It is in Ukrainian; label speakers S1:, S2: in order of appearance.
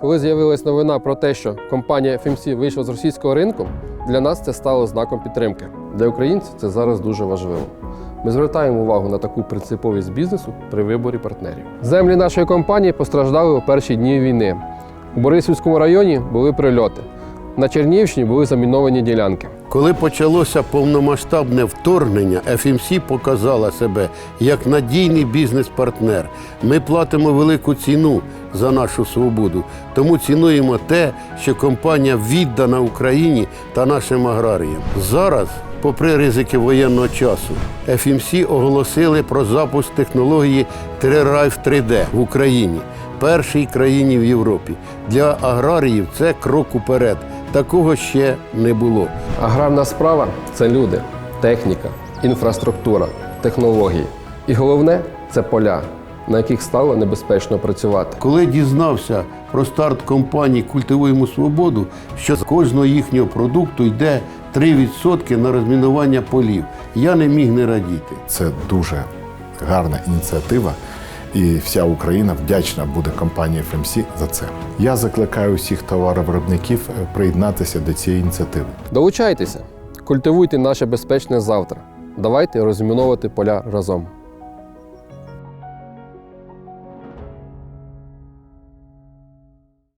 S1: Коли з'явилась новина про те, що компанія FMC вийшла з російського ринку, для нас це стало знаком підтримки. Для українців це зараз дуже важливо. Ми звертаємо увагу на таку принциповість бізнесу при виборі партнерів. Землі нашої компанії постраждали у перші дні війни. У Борисівському районі були прильоти. На Чернігівщині були заміновані ділянки.
S2: Коли почалося повномасштабне вторгнення, FMC показала себе як надійний бізнес-партнер. Ми платимо велику ціну за нашу свободу, тому цінуємо те, що компанія віддана Україні та нашим аграріям. Зараз, попри ризики воєнного часу, FMC оголосили про запуск технології TriRive 3D в Україні, першій країні в Європі. Для аграріїв це крок уперед. Такого ще не було.
S1: Аграрна справа це люди, техніка, інфраструктура, технології. І головне це поля, на яких стало небезпечно працювати.
S2: Коли дізнався про старт компанії Культивуємо свободу, що з кожного їхнього продукту йде 3% на розмінування полів, я не міг не радіти.
S3: Це дуже гарна ініціатива, і вся Україна вдячна буде компанії FMC за це. Я закликаю усіх товаровиробників е, приєднатися до цієї ініціативи.
S1: Долучайтеся, культивуйте наше безпечне завтра. Давайте розміновувати поля разом.